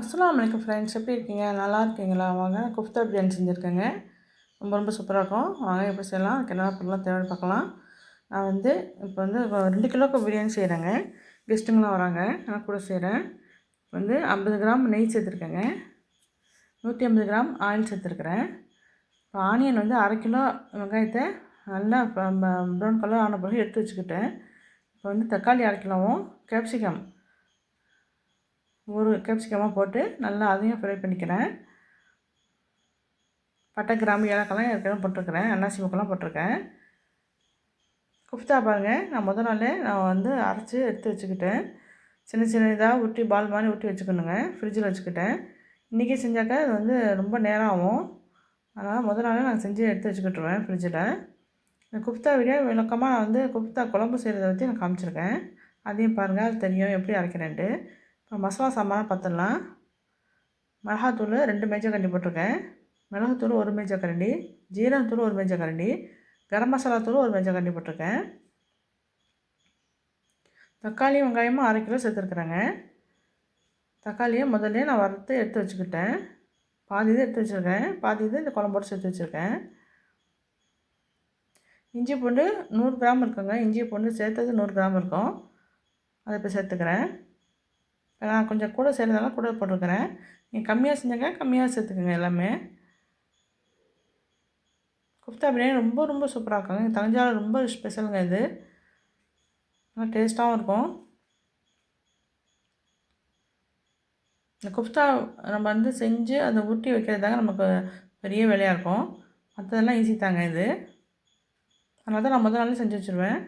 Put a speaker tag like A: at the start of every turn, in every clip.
A: அஸ்லாம் வலைக்கம் ஃப்ரெண்ட்ஸ் எப்படி இருக்கீங்க? நல்லா இருக்கீங்களா? வாங்க குஃப்தா பிரியாணி செஞ்சுருக்கேங்க. ரொம்ப ரொம்ப சூப்பராக இருக்கும். வாங்க எப்படி செய்யலாம்? அதுக்கு என்ன பண்ணலாம் தேவைன்னு பார்க்கலாம். நான் வந்து இப்போ வந்து இப்போ ரெண்டு கிலோக்கு பிரியாணி செய்கிறேங்க கெஸ்ட்டுங்களாம் வராங்க. நான் கூட செய்கிறேன் வந்து ஐம்பது கிராம் நெய் சேர்த்துருக்கேங்க. நூற்றி ஐம்பது கிராம் ஆயில் சேர்த்துருக்குறேன். இப்போ ஆனியன் வந்து அரை கிலோ வெங்காயத்தை நல்லா ப்ரௌன் கலர் ஆன பிறகு எடுத்து வச்சுக்கிட்டேன். இப்போ வந்து தக்காளி அரை கிலோவும் கேப்சிகம் ஒரு கேப்சிகமாக போட்டு நல்லா அதையும் ஃப்ரை பண்ணிக்கிறேன். பட்டை கிராம்பு ஏலக்கெல்லாம் ஏற்கனவே போட்டிருக்கிறேன். அன்னாசி முக்கெல்லாம் போட்டிருக்கேன். குஃப்தா பாருங்கள் நான் முதல் நாளே நான் வந்து அரைச்சி எடுத்து வச்சுக்கிட்டேன். சின்ன சின்ன இதாக ஊட்டி பால் மாதிரி ஊட்டி வச்சுக்கணுங்க. ஃப்ரிட்ஜில் வச்சுக்கிட்டேன். இன்றைக்கி செஞ்சாக்கா அது வந்து ரொம்ப நேரம் ஆகும் அதனால் முதல் நாளே நான் செஞ்சு எடுத்து வச்சுக்கிட்டுருவேன் ஃப்ரிட்ஜில் இந்த குஃப்தா வீடியோ விளக்கமாக நான் வந்து குஃப்தா குழம்பு செய்கிறத பற்றி நான் காமிச்சிருக்கேன். அதையும் பாருங்கள் அது தெரியும் எப்படி அரைக்கிறேன்ட்டு. மசாலா சாம்பார் பார்த்துடலாம். மிளகாத்தூள் ரெண்டு மேஜர் கரண்டி போட்டிருக்கேன். மிளகாத்தூள் ஒரு மேஜர் கரண்டி. ஜீரகத்தூள் ஒரு மேஜர் கரண்டி. கரம் மசாலா தூள் ஒரு மேஜர் கரண்டி போட்டிருக்கேன். தக்காளி வெங்காயமும் அரை கிலோ சேர்த்துருக்குறேங்க. தக்காளியை முதல்ல நான் வறுத்து எடுத்து வச்சுக்கிட்டேன். பாதி இது எடுத்து வச்சுருக்கேன். பாதி இது இந்த குழம்போடு சேர்த்து வச்சுருக்கேன். இஞ்சி பூண்டு நூறு கிராம் இருக்குங்க. இஞ்சி பூண்டு சேர்த்தது நூறு கிராம் இருக்கும். அதை இப்போ சேர்த்துக்கிறேன். நான் கொஞ்சம் கூட செய்கிறதால கூட போட்டிருக்கிறேன். நீங்கள் கம்மியாக செஞ்சாங்க கம்மியாக சேர்த்துக்கோங்க எல்லாமே. குஃப்தா பிரியாணி ரொம்ப ரொம்ப சூப்பராக இருக்குங்க தஞ்சாவூர் ரொம்ப ஸ்பெஷலுங்க இது. நல்லா டேஸ்ட்டாகவும் இருக்கும். இந்த குஃப்தா நம்ம வந்து செஞ்சு அதை ஊட்டி வைக்கிறது தாங்க நமக்கு பெரிய வேலையாக இருக்கும். மற்றதெல்லாம் ஈஸி தாங்க இது. அதனால தான் நான் முதல் நாளே செஞ்சு வச்சுருவேன்.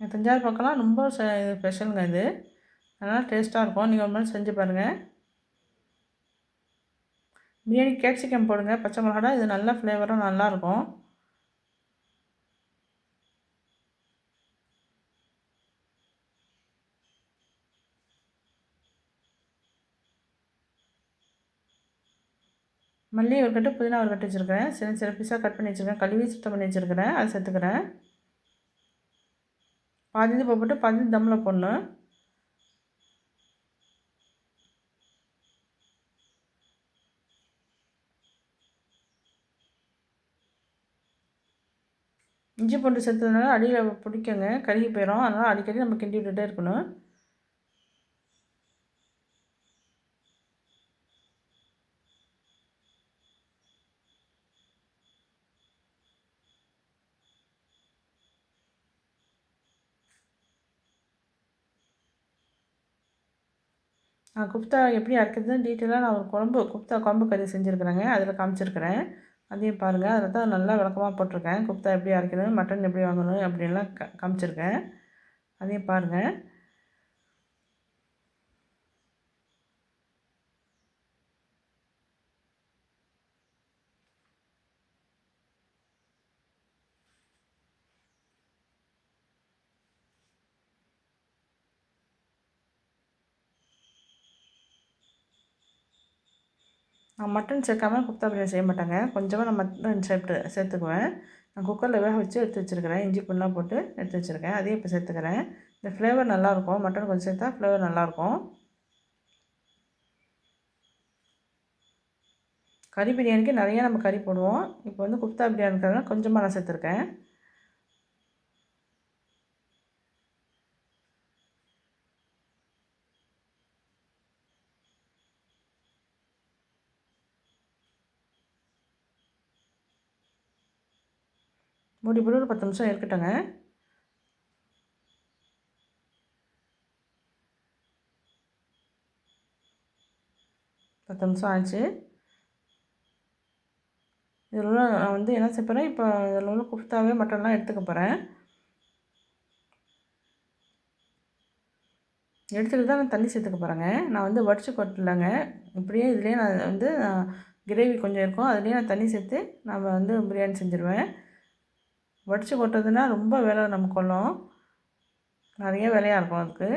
A: தஞ்சாவூர் பக்கம்லாம் ரொம்ப ஸ்பெஷலுங்க இது. அதனால் டேஸ்ட்டாக இருக்கும். நீங்கள் ஒரு மாதிரி செஞ்சு பாருங்கள் பிரியாணி கேப்சிகம் போடுங்க. பச்சை மிளகாடா இது நல்ல ஃப்ளேவரும் நல்லாயிருக்கும். மல்லி ஒரு கட்டு புதினா ஒரு கட்டு வச்சுருக்கிறேன். சின்ன சின்ன பீஸாக கட் பண்ணி வச்சுருக்கேன். கழுவி சுத்தம் பண்ணி வச்சுருக்கிறேன். அதை சேர்த்துக்கிறேன். பாதி இது போட்டு பாதி தம்மில் போடணும். இஞ்சி பூண்டு சேர்த்ததுனால அடியில் பிடிக்குங்க. கருகி போயிடும் அதனால் அடிக்கடி நம்ம கிண்டி விட்டுட்டே இருக்கணும். குப்தா எப்படி அரைக்கிறதுன்னு டீட்டெயிலாக நான் ஒரு குழம்பு குப்தா குழம்பு கறி செஞ்சுருக்குறேங்க. அதில் காமிச்சிருக்கிறேன். அதையும் பாருங்கள் அதில் தான் நல்லா விளக்கமாக போட்டிருக்கேன். குப்தா எப்படி அரைக்கணும் மட்டன் எப்படி வாங்கணும் அப்படின்லாம் க காமிச்சிருக்கேன். அதையும் பாருங்கள் நான் மட்டன் சேர்க்காம குப்தா பிரியாணி செய்ய மாட்டேங்க. கொஞ்சமாக நான் மட்டன் சேர்த்து சேர்த்துக்குவேன். நான் குக்கரில் வேக வச்சு எடுத்து வச்சுருக்கிறேன். இஞ்சி புண்ணெலாம் போட்டு எடுத்து வச்சுருக்கேன். அதையும் இப்போ சேர்த்துக்கிறேன். இந்த ஃப்ளேவர் நல்லாயிருக்கும் மட்டன் கொஞ்சம் சேர்த்தா ஃப்ளேவர் நல்லாயிருக்கும் கறி பிரியாணிக்கு நிறையா நம்ம கறி போடுவோம். இப்போ வந்து குப்தா பிரியாணிக்காக கொஞ்சமாக நான் சேர்த்துருக்கேன். மூடி போட்டு ஒரு பத்து நிமிஷம் இருக்கட்டுங்க. பத்து நிமிஷம் ஆச்சு இதில் உள்ள நான் வந்து என்ன செய்ய போகிறேன் இப்போ இதில் உள்ள குஃப்தாவே மட்டன்லாம் எடுத்துக்க போகிறேன் எடுத்துக்கிட்டு தான் நான் தண்ணி சேர்த்துக்க போகிறேங்க நான் வந்து வடித்து கொட்டலைங்க. இப்படியே இதுலேயே நான் வந்து கிரேவி கொஞ்சம் இருக்கும். அதுலேயே நான் தண்ணி சேர்த்து நம்ம வந்து பிரியாணி செஞ்சுருவேன். வடித்து கொட்டுறதுனா ரொம்ப வேலை நம்ம கொள்ளும் நிறைய வேலையாக இருக்கும் அதுக்கு.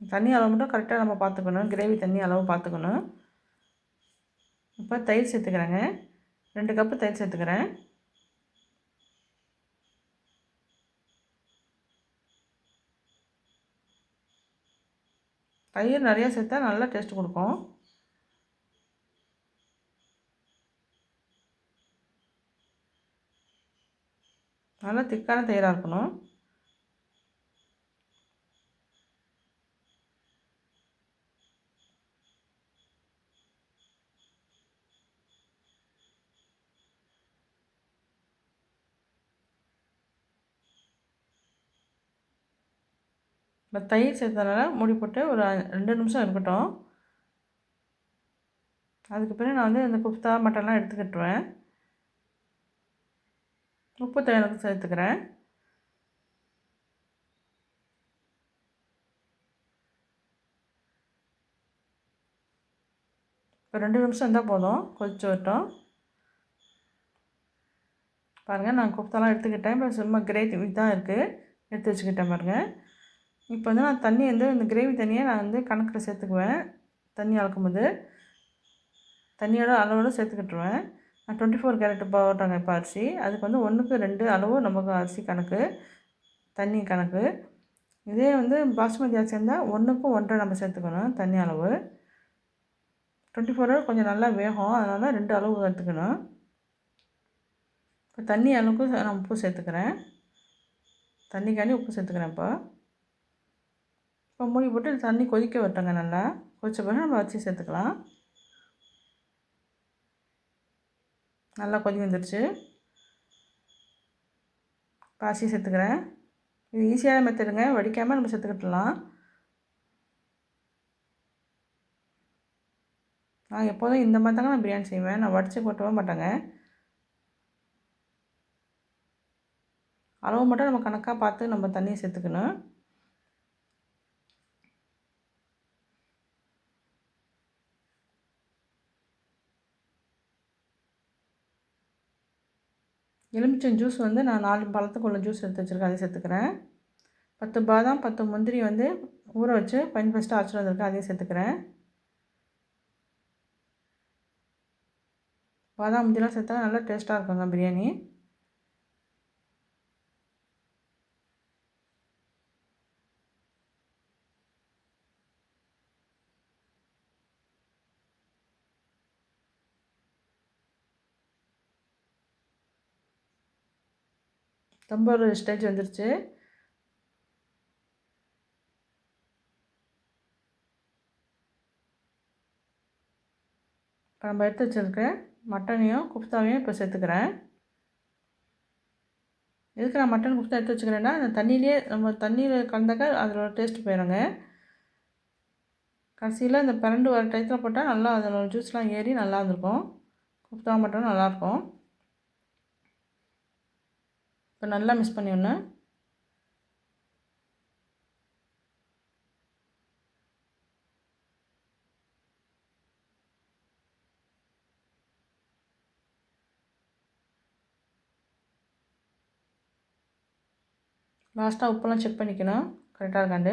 A: தண்ணி அளவு மட்டும் கரெக்டாக நம்ம பார்த்துக்கணும். கிரேவி தண்ணி அளவு பார்த்துக்கணும். இப்போ தயிர் சேர்த்துக்கிறேங்க. ரெண்டு கப்பு தயிர் சேர்த்துக்கிறேன். தயிர் நிறையா சேர்த்தா நல்லா டேஸ்ட் கொடுக்கும். நல்லா திக்கான தயிராக இருக்கணும். இப்போ தயிர் சேர்த்தனால மூடி போட்டு ஒரு ரெண்டு நிமிஷம் இருக்கட்டும். அதுக்கு பிறகு நான் வந்து இந்த குப்தா மட்டன்லாம் எடுத்துக்கிட்டுருவேன் உப்பு தேவையானது சேர்த்துக்கிறேன். இப்போ ரெண்டு நிமிஷம் இருந்தால் போதும் கொதிச்சு வரட்டும். பாருங்கள் நான் குப்தாலாம் எடுத்துக்கிட்டேன். இப்போ சும்மா கிரேவி தான் இருக்குது எடுத்து வச்சுக்கிட்டேன் பாருங்கள் இப்போ வந்து நான் தண்ணி வந்து இந்த கிரேவி தண்ணியை நான் வந்து கணக்கில் சேர்த்துக்குவேன். தண்ணி அளக்கும்போது தண்ணியோட அளவோடு சேர்த்துக்கிட்டுருவேன். நான் டுவெண்ட்டி ஃபோர் கேரட் போடுறாங்க இப்போ அரிசி. அதுக்கு வந்து ஒன்றுக்கு ரெண்டு அளவு நமக்கு அரிசி கணக்கு தண்ணி கணக்கு. இதே வந்து பாஸ்மதி அரிசி இருந்தால் ஒன்றுக்கும் ஒன்றரை நம்ம சேர்த்துக்கணும் தண்ணி அளவு. டுவெண்ட்டி ஃபோர் ஹவர் கொஞ்சம் நல்லா வேகும். அதனால் ரெண்டு அளவு எடுத்துக்கணும் இப்போ தண்ணி அளவுக்கு நான் உப்பு சேர்த்துக்கிறேன். தண்ணிக்காண்டி உப்பு சேர்த்துக்கிறேன் இப்போ. இப்போ மூடி போட்டு தண்ணி கொதிக்க விட்டோங்க நல்லா. கொதிச்ச பிறகு நம்ம அரிசி சேர்த்துக்கலாம். நல்லா கொதி வந்துடுச்சு பாசி சேர்த்துக்கிறேன். இது ஈஸியான மெத்தடுங்க வடிக்காமல் நம்ம சேர்த்துக்கிட்டலாம். நான் எப்போதும் இந்த மாதிரி தாங்க நான் பிரியாணி செய்வேன். நான் வடித்து கொட்டவே மாட்டேங்க. அளவு மட்டும் நம்ம கணக்காக பார்த்து நம்ம தண்ணியை சேர்த்துக்கணும். எலுமிச்சம் ஜூஸ் வந்து நான் நாலு பழத்துக்குள்ள ஜூஸ் எடுத்து வச்சுருக்கேன். அதை சேர்த்துக்கிறேன். பத்து பாதாம் பத்து முந்திரி வந்து ஊற வச்சு பைன் ஃபஸ்ட்டு அரைச்சிட்டு வந்திருக்கேன். அதையும் சேர்த்துக்கிறேன். பாதாம் முந்திரிலாம் சேர்த்தா நல்லா டேஸ்ட்டாக இருக்குங்க பிரியாணி. ரொம்ப ஒரு ஸ்டேஜ் வந்துருச்சு. இப்போ நம்ம எடுத்து வச்சுருக்கேன் மட்டனையும் குப்தாவையும் இப்போ சேர்த்துக்கிறேன். எதுக்கு நான் மட்டன் குப்தா எடுத்து வச்சுக்கிறேன்னா அந்த தண்ணியிலே நம்ம தண்ணியில் கலந்தாக்க அதோட டேஸ்ட் போயிடுங்க கடைசியில் இந்த பிரண்டு வர டயத்தில் போட்டால் நல்லா அதோட ஜூஸ்லாம் ஏறி நல்லா இருந்திருக்கும். குப்தா மட்டன் நல்லாயிருக்கும் இப்போ நல்லா மிக்ஸ் பண்ணி ஒன்று லாஸ்ட்டாக உப்பெல்லாம் செக் பண்ணிக்கணும். கரெக்டாக இருக்காண்டு.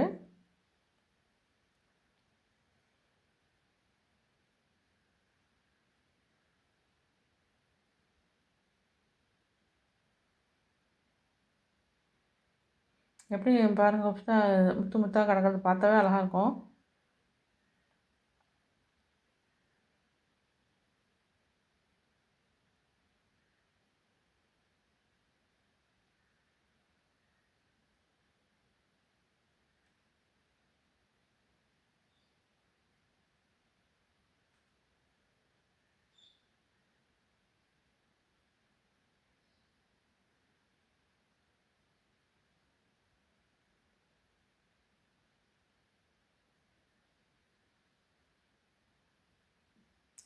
A: எப்படி பாருங்கள் முத்து முத்தாக கிடக்கிறது பார்த்தாவே அழகாக இருக்கும்.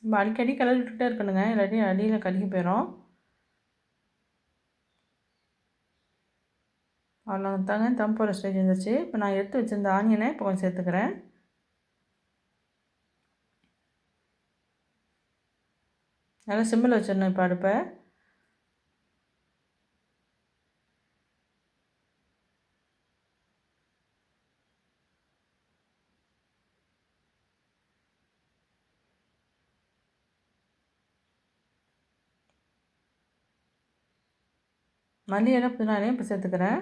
A: நம்ம அடிக்கடி கிளறி விட்டுட்டே இருக்கணுங்க. இல்லாட்டி அடியில் கழுகி போயிடும் அவ்வளோ தாங்க தம் போகிற ஸ்டேஜ் இருந்துச்சு இப்போ நான் எடுத்து வச்சுருந்த ஆனியனை இப்போ கொஞ்சம் சேர்த்துக்கிறேன். நல்லா சிம்மில் வச்சிடணும் இப்போ அடுப்பை. மல்லி இலை புதினாலையும் இப்போ சேர்த்துக்கிறேன்.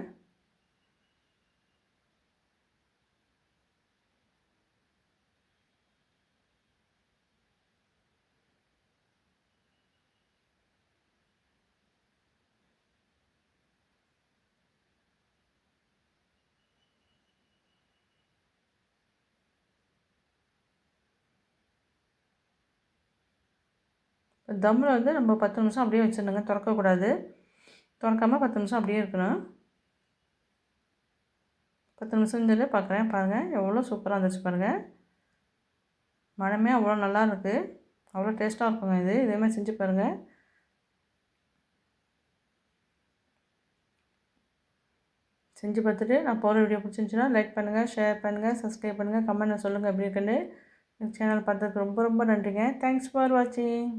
A: தம்மில் வந்து நம்ம பத்து நிமிஷம் அப்படியே வச்சிடணுங்க. திறக்கக்கூடாது. திறக்காமல் பத்து நிமிஷம் அப்படியே இருக்கணும். பத்து நிமிஷம் சொல்லி பார்க்குறேன் பாருங்கள் எவ்வளோ சூப்பராக இருந்துச்சு பாருங்கள் மனமே அவ்வளோ நல்லா இருக்குது அவ்வளோ டேஸ்ட்டாக இருக்குங்க இது. இதேமாதிரி செஞ்சு பாருங்கள் செஞ்சு பார்த்துட்டு நான் போகிற வீடியோ பிடிச்சிருந்துச்சுன்னா லைக் பண்ணுங்கள் ஷேர் பண்ணுங்கள் சப்ஸ்கிரைப் பண்ணுங்கள் கமெண்ட் சொல்லுங்கள் எப்படி இருக்குன்னு. சேனல் பார்த்ததுக்கு ரொம்ப ரொம்ப நன்றிங்க. தேங்க்ஸ் ஃபார் வாட்சிங்